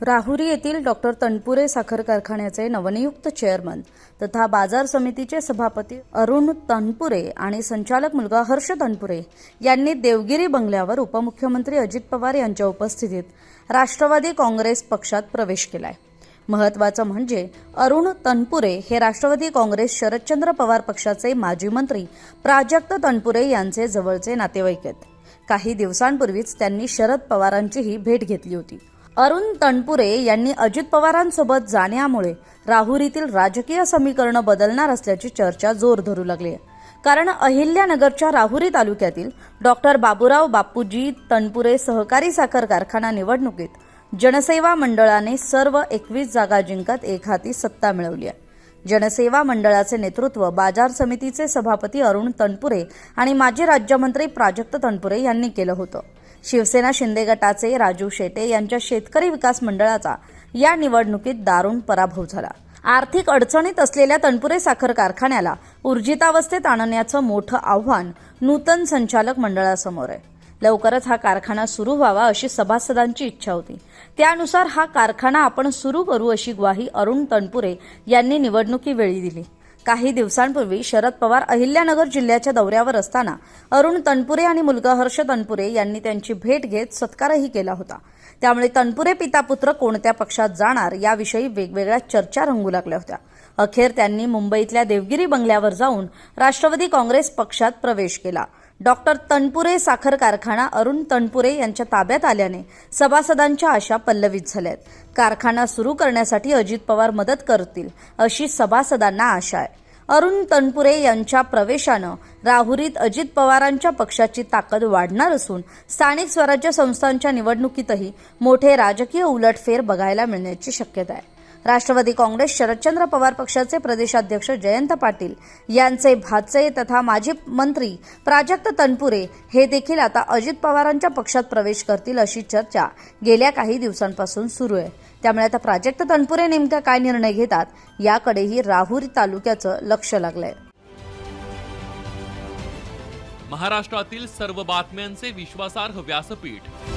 राहुरी येथील डॉक्टर तनपुरे साखर कारखान्याचे नवनियुक्त चेअरमन तथा बाजार समितीचे सभापती अरुण तनपुरे आणि संचालक मुलगा हर्ष तनपुरे यांनी देवगिरी बंगल्यावर उपमुख्यमंत्री अजित पवार यांच्या उपस्थितीत राष्ट्रवादी काँग्रेस पक्षात प्रवेश केलाय. महत्वाचं म्हणजे अरुण तनपुरे हे राष्ट्रवादी काँग्रेस शरदचंद्र पवार पक्षाचे माजी मंत्री प्राजक्त तनपुरे यांचे जवळचे नातेवाईक आहेत. काही दिवसांपूर्वीच त्यांनी शरद पवारांचीही भेट घेतली होती. अरुण तणपुरे यांनी अजित पवारांसोबत जाण्यामुळे राहुरीतील राजकीय समीकरणं बदलणार असल्याची चर्चा जोर धरू लागली आहे. कारण अहिल्यानगरच्या राहुरी तालुक्यातील डॉक्टर बाबूराव बापूजी तणपुरे सहकारी साखर कारखाना निवडणुकीत जनसेवा मंडळाने सर्व एकवीस जागा जिंकत एक हाती सत्ता मिळवली आहे. जनसेवा मंडळाचे नेतृत्व बाजार समितीचे सभापती अरुण तनपुरे आणि माजी राज्यमंत्री प्राजक्त तनपुरे यांनी केलं होतं. शिवसेना शिंदे गटाचे राजू शेटे यांच्या शेतकरी विकास मंडळाचा या निवडणुकीत दारुण पराभव झाला. आर्थिक अडचणीत असलेल्या तनपुरे साखर कारखान्याला ऊर्जितावस्थेत आणण्याचं मोठं आव्हान नूतन संचालक मंडळासमोर आहे. लवकरच हा कारखाना सुरू व्हावा अशी सभासदांची इच्छा होती. त्यानुसार हा कारखाना आपण सुरू करू अशी ग्वाही अरुण तनपुरे यांनी निवडणुकीवेळी दिली. काही दिवसांपूर्वी शरद पवार अहिल्यानगर जिल्ह्याच्या दौऱ्यावर असताना अरुण तनपुरे आणि मुलगा हर्ष तनपुरे यांनी त्यांची भेट घेत सत्कारही केला होता. त्यामुळे तनपुरे पिता पुत्र कोणत्या पक्षात जाणार याविषयी वेगवेगळ्या चर्चा रंगू लागल्या होत्या. अखेर त्यांनी मुंबईतल्या देवगिरी बंगल्यावर जाऊन राष्ट्रवादी काँग्रेस पक्षात प्रवेश केला. डॉक्टर तनपुरे साखर कारखाना अरुण तनपुरे यांच्या ताब्यात आल्याने सभासदांच्या आशा पल्लवित झाल्यात कारखाना सुरू करण्यासाठी अजित पवार मदत करतील अशी सभासदांना आशा आहे. अरुण तनपुरे यांच्या प्रवेशानं राहुरीत अजित पवारांच्या पक्षाची ताकद वाढणार असून स्थानिक स्वराज्य संस्थांच्या निवडणुकीतही मोठे राजकीय उलटफेर बघायला मिळण्याची शक्यता आहे. राष्ट्रवादी काँग्रेस शरदचंद्र पवार पक्षाचे प्रदेशाध्यक्ष जयंत पाटील यांचे भाचे तथा माजी मंत्री प्राजक्त तनपुरे हे देखील आता अजित पवारांच्या पक्षात प्रवेश करतील अशी चर्चा गेल्या काही दिवसांपासून सुरू आहे. त्यामुळे आता प्राजक्त तनपुरे नेमका काय निर्णय घेतात याकडेही राहुरी तालुक्याचं लक्ष लागलंय. महाराष्ट्रातील सर्व बातम्यांचे विश्वासार्ह व्यासपीठ